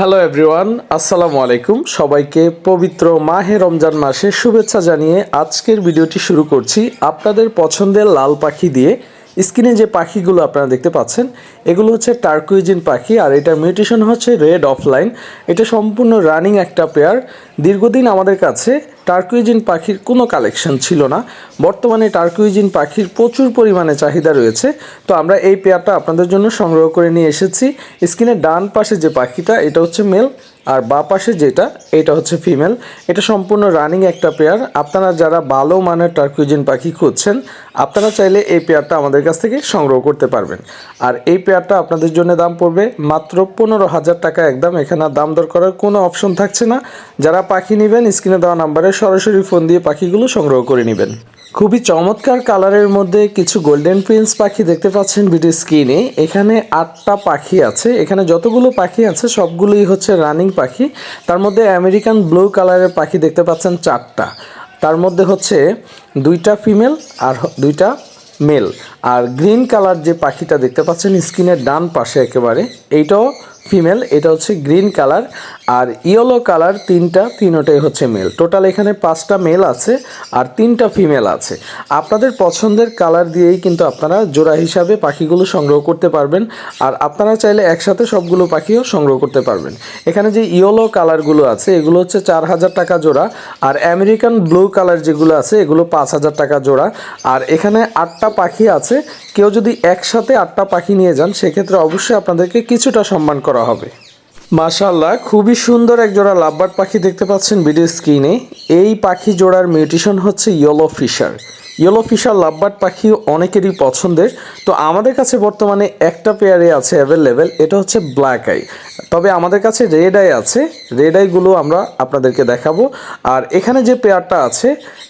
Hello everyone আসসালামু আলাইকুম সবাইকে পবিত্র মাহে রমজান মাসে শুভেচ্ছা জানিয়ে আজকের ভিডিওটি শুরু করছি আপনাদের পছন্দের লাল পাখি দিয়ে। স্ক্রিনে যে পাখিগুলো আপনারা দেখতে পাচ্ছেন, এগুলো হচ্ছে টার্কুইজিন পাখি আর এটা মিউটেশন হচ্ছে রেড অফলাইন। এটা সম্পূর্ণ রানিং একটা পেয়ার। দীর্ঘদিন আমাদের কাছে টার্কুইজিন পাখির কোনো কালেকশন ছিল না। বর্তমানে টার্কুইজিন পাখির প্রচুর পরিমাণে চাহিদা রয়েছে। তো আমরা এই পেয়ারটা আপনাদের জন্য সংগ্রহ করে নিয়ে এসেছি। স্ক্রিনের ডান পাশে যে পাখিটা, এটা হচ্ছে মেল, আর বা পাশে যেটা, এটা হচ্ছে ফিমেল। এটা সম্পূর্ণ রানিং একটা পেয়ার। আপনারা যারা ভালো মানের টার্কুইজিন পাখি খুঁজছেন, আপনারা চাইলে এই পেয়ারটা আমাদের কাছ থেকে সংগ্রহ করতে পারবেন। আর এই পেয়ারটা আপনাদের জন্য দাম পড়বে মাত্র পনেরো হাজার টাকা একদম। এখানে দাম দর করার কোনো অপশন থাকছে না। যারা পাখি নেবেন, স্ক্রিনে দেওয়া নাম্বারে সরাসরি ফোন দিয়ে পাখিগুলো সংগ্রহ করে নেবেন। খুবই চমৎকার কালারের মধ্যে কিছু গোল্ডেন প্রিন্স পাখি দেখতে পাচ্ছেন ভিডিও স্ক্রিনে। এখানে আটটা পাখি আছে। এখানে যতগুলো পাখি আছে, সবগুলোই হচ্ছে রানিং পাখি। তার মধ্যে আমেরিকান ব্লু কালারের পাখি দেখতে পাচ্ছেন চারটা। তার মধ্যে হচ্ছে দুইটা ফিমেল আর দুইটা মেল আর গ্রিন কালার যে পাখিটা দেখতে পাচ্ছেন স্ক্রিনের ডান পাশে একেবারে, এইটাও ফিমেল এটা হচ্ছে গ্রিন কালার আর ইয়েলো কালার তিনটা, তিনোটাই হচ্ছে মেল টোটাল এখানে পাঁচটা মেল আছে আর তিনটা ফিমেল আছে। আপনাদের পছন্দের কালার দিয়েই কিন্তু আপনারা জোড়া হিসাবে পাখিগুলো সংগ্রহ করতে পারবেন আর আপনারা চাইলে একসাথে সবগুলো পাখিও সংগ্রহ করতে পারবেন। এখানে যে ইয়েলো কালারগুলো আছে, এগুলো হচ্ছে চার হাজার টাকা জোড়া আর আমেরিকান ব্লু কালার যেগুলো আছে, এগুলো পাঁচ হাজার টাকা জোড়া। আর এখানে আটটা পাখি আছে, কেউ যদি একসাথে আটটা পাখি নিয়ে যান, সেক্ষেত্রে অবশ্যই আপনাদেরকে কিছুটা সম্মান করা হবে। মাশাল্লাহ খুবই সুন্দর এক জোড়া লাভবার্ড পাখি দেখতে পাচ্ছেন ভিডিও স্ক্রিনে। এই পাখি জোড়ার মিউটিশন হচ্ছে yellow Fischer yellow Fischer lovebird পাখি অনেকেরই পছন্দের। তো আমাদের কাছে বর্তমানে একটা পেয়ারে আছে অ্যাভেলেবেল এটা হচ্ছে ব্ল্যাক আই তবে আমাদের কাছে রেড আই আছে রেড আইগুলো আমরা আপনাদেরকে দেখাবো। আর এখানে যে পেয়ারটা আছে,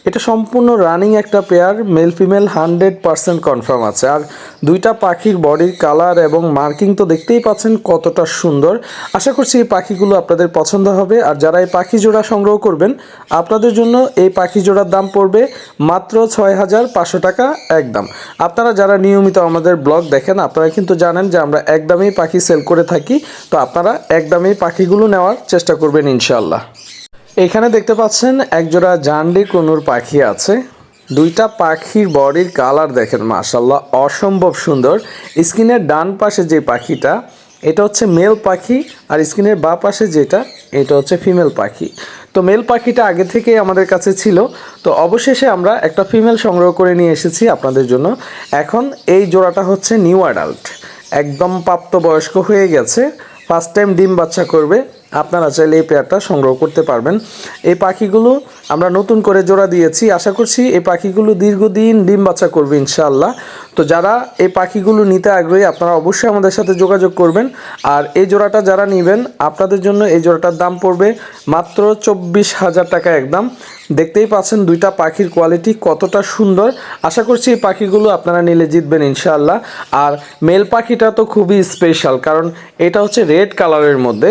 এটা সম্পূর্ণ রানিং একটা pair male female hundred percent confirm আছে। আর দুইটা পাখির বডির কালার এবং মার্কিং তো দেখতেই পাচ্ছেন কতটা সুন্দর। আশা করছি এই পাখিগুলো আপনাদের পছন্দ হবে। আর যারা এই পাখি জোড়া সংগ্রহ করবেন, আপনাদের জন্য এই পাখি জোড়ার দাম পড়বে মাত্র ছয় হাজার পাঁচশো টাকা একদম। আপনারা যারা নিয়মিত আমাদের ব্লগ দেখেন, আপনারা কিন্তু জানেন যে আমরা একদমই পাখি সেল করে থাকি, তো আপনারা একদমই পাখিগুলো নেওয়ার চেষ্টা করবেন ইনশাল্লাহ এখানে দেখতে পাচ্ছেন একজোড়া জান্ডি কুনুর পাখি আছে। দুইটা পাখির বডির কালার দেখেন মাশাল্লাহ অসম্ভব সুন্দর। স্ক্রিনের ডান পাশে যে পাখিটা, এটা হচ্ছে মেল পাখি, আর স্ক্রিনের বা পাশে যেটা, এটা হচ্ছে ফিমেল পাখি। তো মেল পাখিটা আগে থেকে আমাদের কাছে ছিল। তো অবশেষে আমরা একটা ফিমেল সংগ্রহ করে নিয়ে এসেছি আপনাদের জন্য। এখন এই জোড়াটা হচ্ছে নিউ অ্যাডাল্ট একদম প্রাপ্তবয়স্ক হয়ে গেছে। ফার্স্ট টাইম ডিম বাচ্চা করবে, আপনারা চাইলে এই পেয়ারটা সংগ্রহ করতে পারবেন। এই পাখিগুলো আমরা নতুন করে জোড়া দিয়েছি। আশা করছি এই পাখিগুলো দীর্ঘদিন ডিম বাচ্চা করবে ইনশাআল্লাহ। তো যারা এই পাখিগুলো নিতে আগ্রহী, আপনারা অবশ্যই আমাদের সাথে যোগাযোগ করবেন। আর এই জোড়াটা যারা নেবেন, আপনাদের জন্য এই জোড়াটার দাম পড়বে মাত্র চব্বিশ হাজার টাকা একদম। দেখতেই পাচ্ছেন দুইটা পাখির কোয়ালিটি কতটা সুন্দর। আশা করছি এই পাখিগুলো আপনারা নিলে জিতবেন ইনশাআল্লাহ। আর মেল পাখিটা তো খুবই স্পেশাল কারণ এটা হচ্ছে রেড কালারের মধ্যে।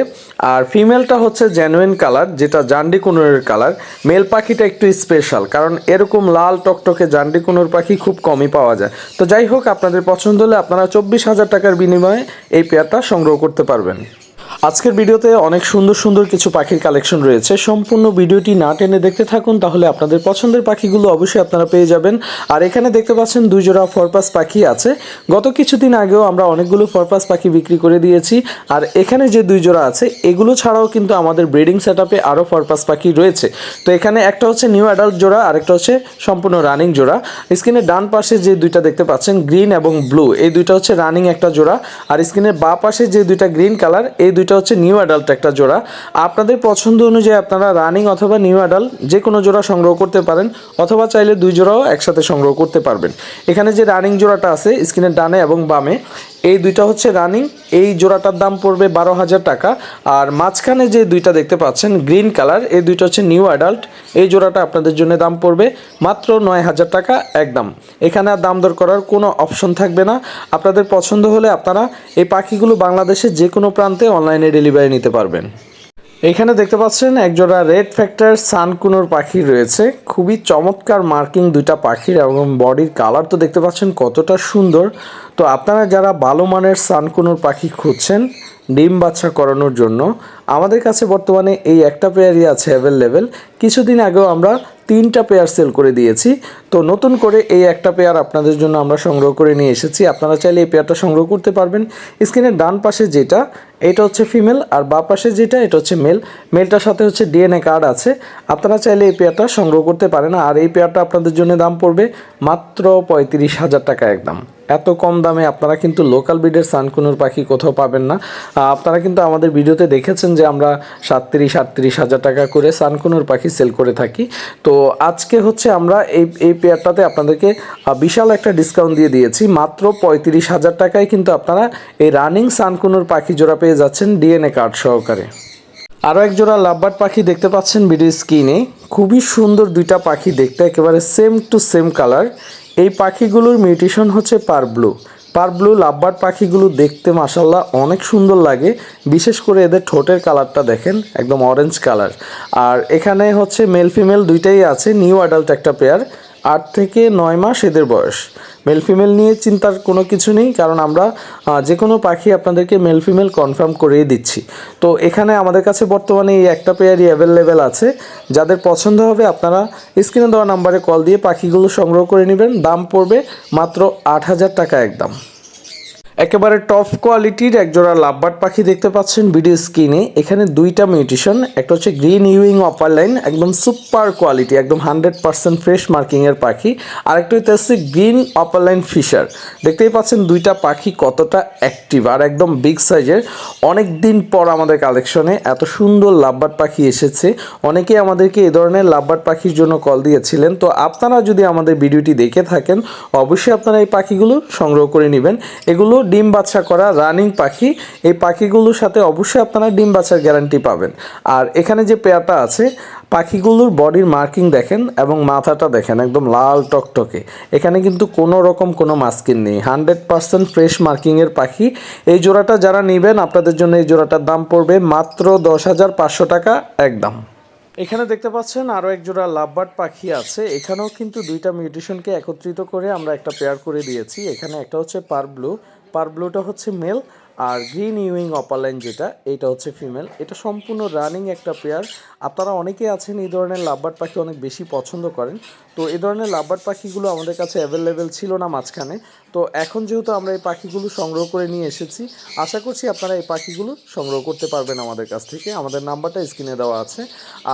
আর ফিমেলটা হচ্ছে জেনুইন কালার যেটা জান্ডি কুনুরের কালার মেল পাখিটা একটু স্পেশাল কারণ এরকম লাল টকটকে জান্ডি কুনুর পাখি খুব কমই পাওয়া যায়। তো যাই হোক, আপনাদের পছন্দ হলে আপনারা চব্বিশ হাজার টাকার বিনিময়ে এই পেয়ারটা সংগ্রহ করতে পারবেন। আজকের ভিডিওতে অনেক সুন্দর সুন্দর কিছু পাখির কালেকশন রয়েছে। সম্পূর্ণ ভিডিওটি না টেনে দেখতে থাকুন, তাহলে আপনাদের পছন্দের পাখিগুলো অবশ্যই আপনারা পেয়ে যাবেন। আর এখানে দেখতে পাচ্ছেন দুই জোড়া ফরপাস পাখি আছে। গত কিছুদিন আগেও আমরা অনেকগুলো ফরপাস পাখি বিক্রি করে দিয়েছি। আর এখানে যে দুই জোড়া আছে, এগুলো ছাড়াও কিন্তু আমাদের ব্রিডিং সেট আপে আরও ফরপাস পাখি রয়েছে। তো এখানে একটা হচ্ছে নিউ অ্যাডাল্ট জোড়া, আরেকটা হচ্ছে সম্পূর্ণ রানিং জোড়া। স্ক্রিনের ডান পাশে যে দুইটা দেখতে পাচ্ছেন, গ্রিন এবং ব্লু। এই দুইটা হচ্ছে রানিং একটা জোড়া। আর স্ক্রিনের বা পাশে যে দুইটা গ্রিন কালার, এই দুইটা হচ্ছে নিউ অ্যাডাল্ট একটা জোড়া। আপনাদের পছন্দ অনুযায়ী আপনারা রানিং অথবা নিউ অ্যাডাল্ট যে কোনো জোড়া সংগ্রহ করতে পারেন, অথবা চাইলে দুই জোড়াও একসাথে সংগ্রহ করতে পারবেন। এখানে যে রানিং জোড়াটা আছে, স্ক্রিনের ডানে এবং বামে এই দুইটা হচ্ছে রানিং এই জোড়াটার দাম পড়বে বারো হাজার টাকা। আর মাঝখানে যে দুইটা দেখতে পাচ্ছেন গ্রিন কালার এই দুইটা হচ্ছে নিউ অ্যাডাল্ট এই জোড়াটা আপনাদের জন্য দাম পড়বে মাত্র নয় হাজার টাকা একদম। এখানে আর দাম দর করার কোনো অপশন থাকবে না। আপনাদের পছন্দ হলে আপনারা এই পাখিগুলো বাংলাদেশের যে কোনো প্রান্তে অনলাইনে ডেলিভারি নিতে পারবেন। এখানে দেখতে পাচ্ছেন একজোড়া রেড ফ্যাক্টর সানকুনোর পাখি রয়েছে। খুবই চমৎকার মার্কিং দুইটা পাখির এবং বডির কালার তো দেখতে পাচ্ছেন কতটা সুন্দর। তো আপনারা যারা ভালো মানের সানকুনোর পাখি খুঁজছেন, ডিম বাচ্চা করানোর জন্য, আমাদের কাছে বর্তমানে এই একটা পেয়ারই আছে অ্যাভেলেবেল কিছুদিন আগেও আমরা তিনটা পেয়ার সেল করে দিয়েছি। তো নতুন করে এই একটা পেয়ার আপনাদের জন্য আমরা সংগ্রহ করে নিয়ে এসেছি। আপনারা চাইলে এই পেয়ারটা সংগ্রহ করতে পারবেন। স্ক্রিনের ডান পাশে যেটা, এটা হচ্ছে ফিমেল আর বা পাশে যেটা, এটা হচ্ছে মেল মেলটার সাথে হচ্ছে ডিএনএ কার্ড আছে। আপনারা চাইলে এই পেয়ারটা সংগ্রহ করতে পারেন। আর এই পেয়ারটা আপনাদের জন্য দাম পড়বে মাত্র পঁয়ত্রিশ হাজার টাকা একদম। এত কম দামে আপনারা কিন্তু লোকাল ব্রিডের সানকুনুর পাখি কোথাও পাবেন না। আপনারা কিন্তু আমাদের ভিডিওতে দেখেছেন যে আমরা সাতত্রিশ, আটত্রিশ হাজার টাকা করে সানকুনুর পাখি সেল করে থাকি। তো আজকে হচ্ছে আমরা এই এই পেয়ারটাতে আপনাদেরকে বিশাল একটা ডিসকাউন্ট দিয়ে দিয়েছি। মাত্র পঁয়ত্রিশ হাজার টাকায় কিন্তু আপনারা এই রানিং সানকুনুর পাখি জোড়া পেয়ে যাচ্ছেন ডিএনএ কার্ড সহকারে। আরও এক জোড়া লাভবার্ড পাখি দেখতে পাচ্ছেন ভিডিও স্ক্রিনে খুবই সুন্দর দুইটা পাখি দেখতে, একেবারে সেম টু সেম কালার এই পাখিগুলোর মিউটেশন হচ্ছে পারব্লু। পারব্লু লাভবার পাখিগুলো দেখতে মাসাল্লাহ অনেক সুন্দর লাগে। বিশেষ করে এদের ঠোঁটের কালারটা দেখেন, একদম অরেঞ্জ কালার আর এখানে হচ্ছে মেল ফিমেল দুইটাই আছে নিউ অ্যাডাল্ট একটা পেয়ার আট থেকে নয় মাস এদের বয়স। মেল ফিমেল নিয়ে চিন্তার কোনো কিছু নেই, কারণ আমরা যে কোনো পাখি আপনাদেরকে মেল ফিমেল কনফার্ম করেই দিচ্ছি। তো এখানে আমাদের কাছে বর্তমানে এই একটা পেয়ারই অ্যাভেলেবেল আছে। যাদের পছন্দ হবে, আপনারা স্ক্রিনে দেওয়া নাম্বারে কল দিয়ে পাখিগুলো সংগ্রহ করে নেবেন। দাম পড়বে মাত্র আট হাজার টাকা একদম। একেবারে টপ কোয়ালিটির একজোড়া লাভবার্ড পাখি দেখতে পাচ্ছেন ভিডিও স্ক্রিনে এখানে দুইটা মিউটিশন একটা হচ্ছে গ্রিন ইউইং অপার লাইন একদম সুপার কোয়ালিটি একদম হান্ড্রেড পার্সেন্ট ফ্রেশ মার্কিংয়ের পাখি। আরেকটা হইতে হচ্ছে গ্রিন অপার লাইন ফিশার দেখতেই পাচ্ছেন দুইটা পাখি কতটা অ্যাক্টিভ আর একদম বিগ সাইজের অনেক দিন পর আমাদের কালেকশনে এত সুন্দর লাভবার্ড পাখি এসেছে। অনেকেই আমাদেরকে এ ধরনের লাভবার্ড পাখির জন্য কল দিয়েছিলেন। তো আপনারা যদি আমাদের ভিডিওটি দেখে থাকেন, অবশ্যই আপনারা এই পাখিগুলো সংগ্রহ করে নেবেন। এগুলো ডিম বাচ্চা করা রানিং পাখি, এই পাখিগুলোর সাথে অবশ্যই আপনারা ডিম বাচ্চার গ্যারান্টি পাবেন। আর এখানে যে পেয়ারটা আছে, পাখিগুলোর বডির মার্কিং দেখেন এবং মাথাটা দেখেন, একদম লাল টকটকে। এখানে কিন্তু কোনো রকম কোনো মাস্কিন নেই। হান্ড্রেড পার্সেন্ট ফ্রেশ মার্কিংয়ের পাখি। এই জোড়াটা যারা নেবেন, আপনাদের জন্য এই জোড়াটার দাম পড়বে মাত্র দশ হাজার পাঁচশো টাকা একদম। এখানে দেখতে পাচ্ছেন আরও এক জোড়া লাভবার্ড পাখি আছে। এখানেও কিন্তু দুইটা মিউটেশনকে একত্রিত করে আমরা একটা পেয়ার করে দিয়েছি। এখানে একটা হচ্ছে পার ব্লু পার ব্লুটা হচ্ছে মেল আর গ্রিন ইউইং অপারলাইন যেটা, এটা হচ্ছে ফিমেল। এটা সম্পূর্ণ রানিং একটা পেয়ার। আপনারা অনেকে আছেন এই ধরনের লাভবার্ড পাখি অনেক বেশি পছন্দ করেন। তো এই ধরনের লাভবার্ড পাখিগুলো আমাদের কাছে অ্যাভেলেবেল ছিল না মাঝখানে। তো এখন যেহেতু আমরা এই পাখিগুলো সংগ্রহ করে নিয়ে এসেছি, আশা করছি আপনারা এই পাখিগুলো সংগ্রহ করতে পারবেন আমাদের কাছ থেকে। আমাদের নাম্বারটা স্ক্রিনে দেওয়া আছে।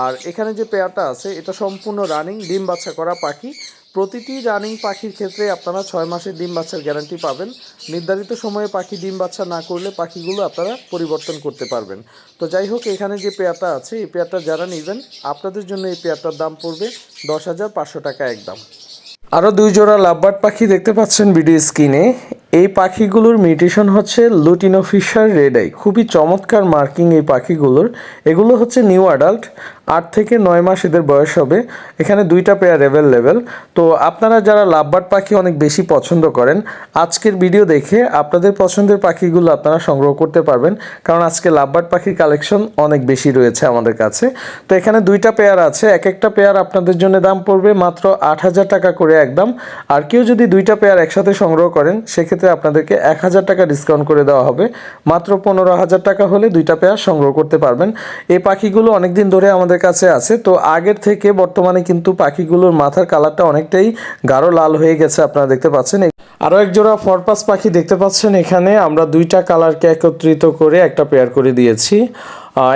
আর এখানে যে পেয়ারটা আছে, এটা সম্পূর্ণ রানিং ডিম বাচ্চা করা পাখি। প্রতিটি রানিং পাখির ক্ষেত্রে আপনারা ছয় মাসের ডিম বাচ্চার গ্যারান্টি পাবেন। নির্ধারিত সময়ে পাখি ডিম বাচ্চা না করলে পাখিগুলো আপনারা পরিবর্তন করতে পারবেন। তো যাই হোক, এখানে যে পেয়ারটা আছে, এই পেয়ারটা যারা নেবেন, আপনাদের জন্য এই পেয়ারটার দাম পড়বে দশ হাজার পাঁচশো টাকা একদম। আরও দুই জোড়া লাভবার্ড পাখি দেখতে পাচ্ছেন ভিডিও স্ক্রিনে। এই পাখিগুলোর মিউটেশন হচ্ছে লুটিনো ফিশার রেড আই খুবই চমৎকার মার্কিং এই পাখিগুলোর। এগুলো হচ্ছে নিউ অ্যাডাল্ট, আট থেকে নয় মাস এদের বয়স হবে। এখানে দুইটা পেয়ার অ্যাভেলেবেল তো আপনারা যারা লাভবার্ড পাখি অনেক বেশি পছন্দ করেন, আজকের ভিডিও দেখে আপনাদের পছন্দের পাখিগুলো আপনারা সংগ্রহ করতে পারবেন। কারণ আজকে লাভবার্ড পাখির কালেকশন অনেক বেশি রয়েছে আমাদের কাছে। তো এখানে দুইটা পেয়ার আছে। এক একটা পেয়ার আপনাদের জন্য দাম পড়বে মাত্র আট হাজার টাকা করে একদম। আর কেউ যদি দুইটা পেয়ার একসাথে সংগ্রহ করেন, সেক্ষেত্রে আপনাদেরকে এক হাজার টাকা ডিসকাউন্ট করে দেওয়া হবে। মাত্র পনেরো হাজার টাকা হলে দুইটা পেয়ার সংগ্রহ করতে পারবেন। এই পাখিগুলো অনেকদিন ধরে আমাদের কাছে আছে। তো আগের থেকে বর্তমানে কিন্তু পাখিগুলোর মাথার কালারটা অনেকটাই গাঢ় লাল হয়ে গেছে আপনারা দেখতে পাচ্ছেন। আরও এক জোড়া ফরপাস পাখি দেখতে পাচ্ছেন এখানে। আমরা দুইটা কালারকে একত্রিত করে একটা পেয়ার করে দিয়েছি।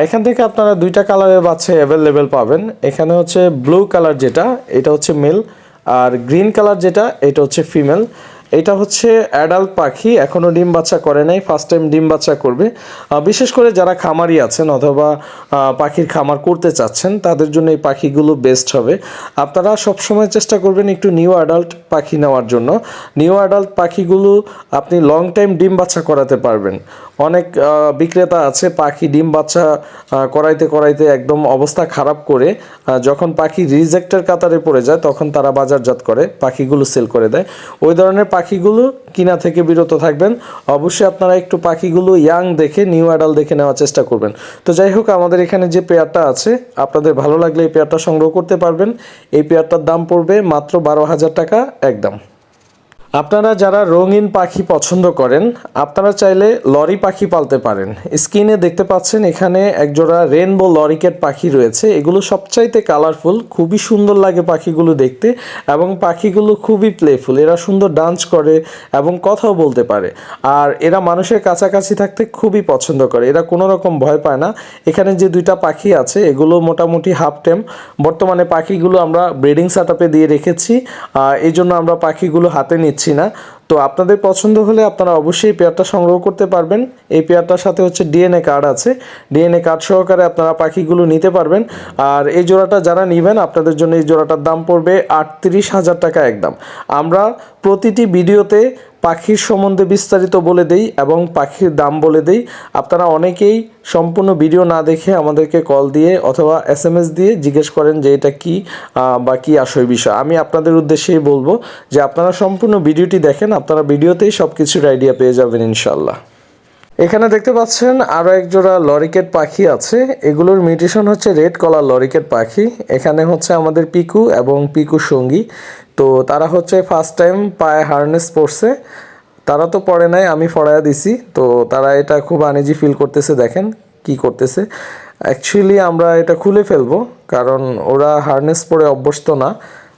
এখান থেকে আপনারা দুইটা কালারের বাচ্চা অ্যাভেলেবেল পাবেন। এখানে হচ্ছে ব্লু কালার যেটা, এটা হচ্ছে মেল আর গ্রিন কালার যেটা, এটা হচ্ছে ফিমেল এটা হচ্ছে অ্যাডাল্ট পাখি এখনও ডিম বাচ্চা করে নাই ফার্স্ট টাইম ডিম বাচ্চা করবে। বিশেষ করে যারা খামারি আছেন অথবা পাখির খামার করতে চাচ্ছেন, তাদের জন্য এই পাখিগুলো বেস্ট হবে। আপনারা সবসময় চেষ্টা করবেন একটু নিউ অ্যাডাল্ট পাখি নেওয়ার জন্য। নিউ অ্যাডাল্ট পাখিগুলো আপনি লং টাইম ডিম বাচ্চা করাতে পারবেন। অনেক বিক্রেতা আছে, পাখি, ডিম বাচ্চা করাইতে করাইতে একদম অবস্থা খারাপ করে যখন পাখি রিজেক্টের কাতারে পড়ে যায়, তখন তারা বাজারজাত করে, পাখিগুলো সেল করে দেয়। ওই ধরনের পাখিগুলো কিনা থেকে বিরত থাকবেন। অবশ্যই আপনারা একটু পাখিগুলো ইয়াং দেখে, নিউ অ্যাডাল দেখে নেওয়ার চেষ্টা করবেন। তো যাই হোক, আমাদের এখানে যে পেয়ারটা আছে, আপনাদের ভালো লাগলে এই পেয়ারটা সংগ্রহ করতে পারবেন। এই পেয়ারটার দাম পড়বে মাত্র বারো হাজার টাকা, একদম। আপনারা যারা রঙিন পাখি পছন্দ করেন, আপনারা চাইলে লরি পাখি পালতে পারেন। স্ক্রিনে দেখতে পাচ্ছেন এখানে একজোড়া রেনবো লরিকেট পাখি রয়েছে। এগুলো সবচাইতে কালারফুল খুবই সুন্দর লাগে পাখিগুলো দেখতে এবং পাখিগুলো খুবই প্লেফুল এরা সুন্দর ডান্স করে এবং কথাও বলতে পারে। আর এরা মানুষের কাছাকাছি থাকতে খুবই পছন্দ করে। এরা কোনো রকম ভয় পায় না। এখানে যে দুইটা পাখি আছে, এগুলো মোটামুটি হাফ টেম বর্তমানে পাখিগুলো আমরা ব্রিডিং সেট দিয়ে রেখেছি। এই জন্য আমরা পাখিগুলো হাতে নিচ্ছি। না। তো আপনাদের পছন্দ হলে আপনারা অবশ্যই পেয়ারটা সংগ্রহ করতে পারবেন। এই পেয়ারটার সাথে হচ্ছে ডিএনএ কার্ড আছে। ডিএনএ কার্ড সহকারে আপনারা পাখিগুলো নিতে পারবেন। আর এই জোড়াটা যারা নেবেন, আপনাদের জন্য এই জোড়াটার দাম পড়বে আটত্রিশ হাজার টাকা একদম। আমরা প্রতিটি ভিডিওতে পাখির সম্বন্ধে বিস্তারিত বলে দেই এবং পাখির দাম বলে দেই। আপনারা অনেকেই সম্পূর্ণ ভিডিও না দেখে আমাদেরকে কল দিয়ে অথবা এস এম এস দিয়ে জিজ্ঞেস করেন যে এটা কি বা কী আসল বিষয়। আমি আপনাদের উদ্দেশ্যেই বলব যে আপনারা সম্পূর্ণ ভিডিওটি দেখেন, আপনারা ভিডিওতেই সব কিছুর আইডিয়া পেয়ে যাবেন ইনশাল্লাহ এখানে দেখতে পাচ্ছেন আরও এক জোড়া লরিকেট পাখি আছে। এগুলোর মিউটেশন হচ্ছে রেড কলার লরিকেট পাখি। এখানে হচ্ছে আমাদের পিকু এবং পিকু সঙ্গী। তো তারা হচ্ছে ফার্স্ট টাইম পায়ে হারনেস পরছে। তারা তো পড়ে নাই, আমি ফড়াইয়া দিছি। তো তারা এটা খুব আনিজি ফিল করতেছে, দেখেন কি করতেছে। অ্যাকচুয়ালি আমরা এটা খুলে ফেলব, কারণ ওরা হারনেস পরে অভ্যস্ত না।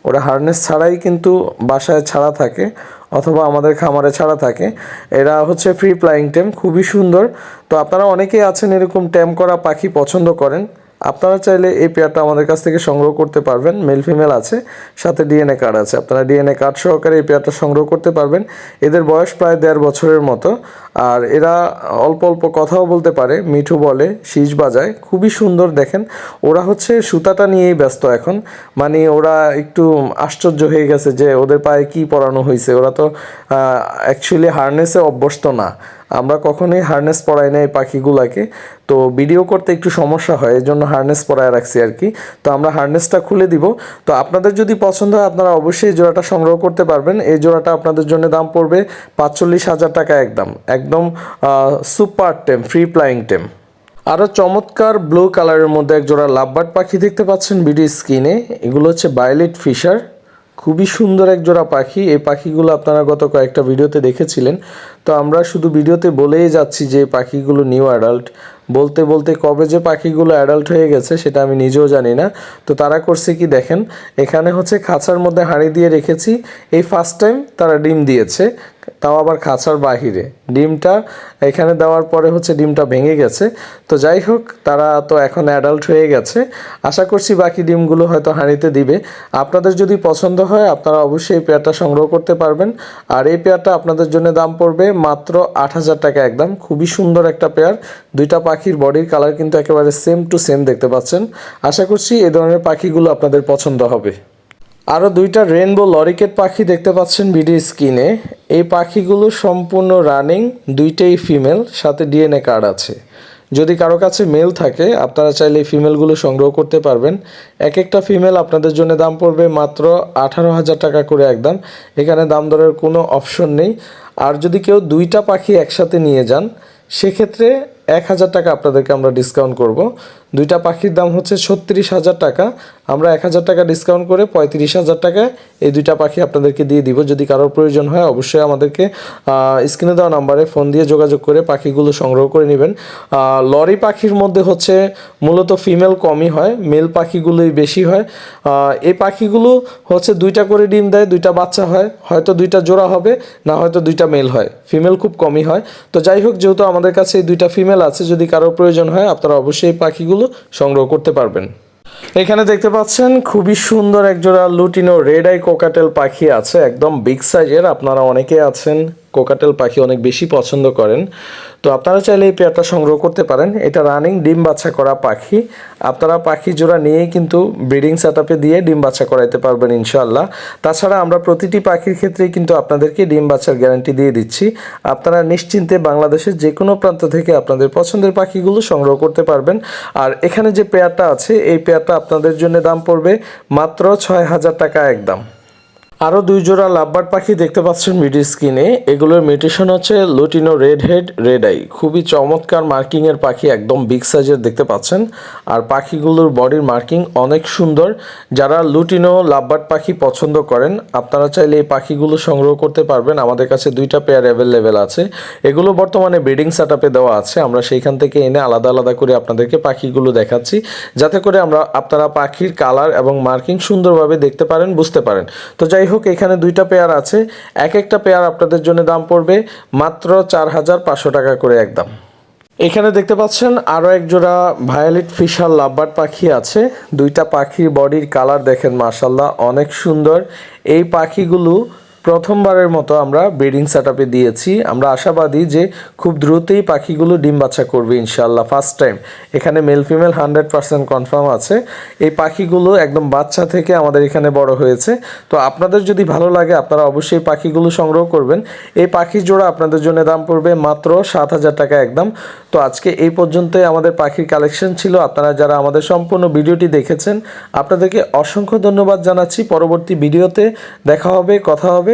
ওরা হারনেস ছাড়াই কিন্তু বাসায় ছাড়া থাকে। অথবা আমাদের খামারে ছাড়া থাকে। এরা হচ্ছে ফ্রি ফ্লাইং ট্যাম খুবই সুন্দর। তো আপনারা অনেকেই আছেন এরকম ট্যাম করা পাখি পছন্দ করেন। আপনারা চাইলে এই পেয়ারটা আমাদের কাছ থেকে সংগ্রহ করতে পারবেন মেল ফিমেল আছে, সাথে ডিএনএ কার্ড আছে। আপনারা ডিএনএ কার্ড সহকারে এই পেয়ারটা সংগ্রহ করতে পারবেন। এদের বয়স প্রায় দেড় বছরের মতো। আর এরা অল্প অল্প কথাও বলতে পারে, মিঠু বলে, শীষ বাজায়। খুবই সুন্দর দেখেন। ওরা হচ্ছে সুতাটা নিয়েই ব্যস্ত এখন। মানে ওরা একটু আশ্চর্য হয়ে গেছে যে ওদের পায়ে কি পরানো হয়েছে। ওরা তো অ্যাকচুয়ালি হারনেসে অভ্যস্ত না। আমরা কখনোই হারনেস পরাই না এই পাখিগুলাকে। তো ভিডিও করতে একটু সমস্যা হয় এই জন্য হারনেস পরায় রাখছি আর কি। তো আমরা হারনেসটা খুলে দিব। তো আপনাদের যদি পছন্দ হয়, আপনারা অবশ্যই এই জোড়াটা সংগ্রহ করতে পারবেন। এই জোড়াটা আপনাদের জন্য দাম পড়বে পাঁচচল্লিশ হাজার টাকা একদম। একদম সুপার টেম ফ্রি প্লাইং টেম। আরও চমৎকার ব্লু কালারের মধ্যে এক জোড়া লাভবার্ড পাখি দেখতে পাচ্ছেন ভিডিও স্ক্রিনে। এগুলো হচ্ছে বায়োলেট ফিশার খুবই সুন্দর এক জোড়া পাখি। এই পাখিগুলো আপনারা গত কয়েকটা ভিডিওতে দেখেছিলেন। তো আমরা শুধু ভিডিওতে বলেই যাচ্ছি যে পাখিগুলো নিউ অ্যাডাল্ট। বলতে বলতে কবে যে পাখিগুলো অ্যাডাল্ট হয়ে গেছে সেটা আমি নিজেও জানি না। তো তারা করছে কি দেখেন? এখানে হচ্ছে খাঁচার মধ্যে হাঁড়ি দিয়ে রেখেছি। এই ফার্স্ট টাইম তারা ডিম দিয়েছে। তাও আবার খাঁচার বাহিরে। ডিমটা এখানে দেওয়ার পরে হচ্ছে ডিমটা ভেঙে গেছে। তো যাই হোক, তারা তো এখন অ্যাডাল্ট হয়ে গেছে। আশা করছি বাকি ডিমগুলো হয়তো হাঁড়িতে দিবে। আপনাদের যদি পছন্দ হয়, আপনারা অবশ্যই এই পেয়ারটা সংগ্রহ করতে পারবেন। আর এই পেয়ারটা আপনাদের জন্য দাম পড়বে মাত্র আট হাজার টাকা একদম। খুবই সুন্দর একটা পেয়ার। দুইটা পাখির বডির কালার কিন্তু একেবারে সেম টু সেম দেখতে পাচ্ছেন। আশা করছি এই ধরনের পাখিগুলো আপনাদের পছন্দ হবে। আরও দুইটা রেনবো লরিকেট পাখি দেখতে পাচ্ছেন ভিডিও স্ক্রিনে। এই পাখিগুলো সম্পূর্ণ রানিং, দুইটাই ফিমেল, সাথে ডিএনএ কার্ড আছে। যদি কারও কাছে মেল থাকে, আপনারা চাইলে এই ফিমেলগুলো সংগ্রহ করতে পারবেন। এক একটা ফিমেল আপনাদের জন্য দাম পড়বে মাত্র আঠারো হাজার টাকা করে একদম। এখানে দাম দরের কোনো অপশন নেই। আর যদি কেউ দুইটা পাখি একসাথে নিয়ে যান, সেক্ষেত্রে এক হাজার টাকা আপনাদেরকে আমরা ডিসকাউন্ট করব। দুইটা পাখির দাম হচ্ছে ছত্রিশ হাজার টাকা। আমরা এক হাজার টাকা ডিসকাউন্ট করে পঁয়ত্রিশ হাজার টাকায় এই দুইটা পাখি আপনাদেরকে দিয়ে দিব। যদি কারোর প্রয়োজন হয়, অবশ্যই আমাদেরকে স্ক্রিনে দেওয়া নাম্বারে ফোন দিয়ে যোগাযোগ করে পাখিগুলো সংগ্রহ করে নেবেন। লরি পাখির মধ্যে হচ্ছে মূলত ফিমেল কমই হয় মেল পাখিগুলোই বেশি হয়। এই পাখিগুলো হচ্ছে দুইটা করে ডিম দেয়, দুইটা বাচ্চা হয়, হয়তো দুইটা জোড়া হবে, না হয়তো দুইটা মেল হয়। ফিমেল খুব কমই হয়। তো যাই হোক, যেহেতু আমাদের কাছে এই দুইটা ফিমেল আছে, যদি কারোর প্রয়োজন হয়, আপনারা অবশ্যই এই পাখিগুলো সংগ্রহ করতে পারবেন। এখানে দেখতে পাচ্ছেন খুবই সুন্দর একজোড়া লুটিনো রেড আই কোকাটেল পাখি আছে, একদম বিগ সাইজের আপনারা অনেকে আছেন কোকাটেল পাখি অনেক বেশি পছন্দ করেন। তো আপনারা চাইলে এই পেয়ারটা সংগ্রহ করতে পারেন। এটা রানিং ডিম বাচ্চা করা পাখি। আপনারা পাখি জোড়া নিয়েই কিন্তু ব্রিডিং সেট দিয়ে ডিম বাচ্চা করাইতে পারবেন ইনশাল্লাহ তাছাড়া আমরা প্রতিটি পাখির ক্ষেত্রেই কিন্তু আপনাদেরকে ডিম বাচ্চার গ্যারান্টি দিয়ে দিচ্ছি। আপনারা নিশ্চিন্তে বাংলাদেশের যে কোনো প্রান্ত থেকে আপনাদের পছন্দের পাখিগুলো সংগ্রহ করতে পারবেন। আর এখানে যে পেয়ারটা আছে, এই পেয়ারটা আপনাদের জন্য দাম পড়বে মাত্র ছয় হাজার টাকা একদম। আরও দুই জোড়া লাভবার্ড পাখি দেখতে পাচ্ছেন ভিডিও স্ক্রিনে। এগুলোর মিউটেশন হচ্ছে lutino red head red eye. খুবই চমৎকার মার্কিংয়ের পাখি, একদম বিগ সাইজের দেখতে পাচ্ছেন। আর পাখিগুলোর বডির মার্কিং অনেক সুন্দর। যারা লুটিনো লাভবার্ড পাখি পছন্দ করেন, আপনারা চাইলে এই পাখিগুলো সংগ্রহ করতে পারবেন। আমাদের কাছে দুইটা পেয়ার অ্যাভেলেবেল আছে। এগুলো বর্তমানে ব্রিডিং সেট দেওয়া আছে। আমরা সেইখান থেকে এনে আলাদা আলাদা করে আপনাদেরকে পাখিগুলো দেখাচ্ছি। যাতে করে আমরা আপনারা পাখির কালার এবং মার্কিং সুন্দরভাবে দেখতে পারেন, বুঝতে পারেন। তো যাই হোক এখানে দুইটা পেয়ার আছে। এক একটা পেয়ার আপনাদের জন্য দাম পড়বে মাত্র চার হাজার পাঁচশো টাকা করে একদম। এখানে দেখতে পাচ্ছেন আরও এক জোড়া ভায়োলেট ফিশার লাভবার পাখি আছে। দুইটা পাখির বডির কালার দেখেন মাসাল্লাহ অনেক সুন্দর। এই পাখিগুলো প্রথমবারের মতো আমরা ব্রিডিং সেট দিয়েছি। আমরা আশাবাদী যে খুব দ্রুতই পাখিগুলো ডিম বাচ্চা করবে ইনশাল্লাহ ফার্স্ট টাইম এখানে male female hundred percent confirm আছে। এই পাখিগুলো একদম বাচ্চা থেকে আমাদের এখানে বড় হয়েছে। তো আপনাদের যদি ভালো লাগে, আপনারা অবশ্যই পাখিগুলো সংগ্রহ করবেন। এই পাখি জোড়া আপনাদের জন্য দাম পড়বে মাত্র সাত হাজার টাকা একদম। তো আজকে এই পর্যন্তই আমাদের পাখির কালেকশন ছিল। আপনারা যারা আমাদের সম্পূর্ণ ভিডিওটি দেখেছেন, আপনাদেরকে অসংখ্য ধন্যবাদ জানাচ্ছি। পরবর্তী ভিডিওতে দেখা হবে, কথা হবে।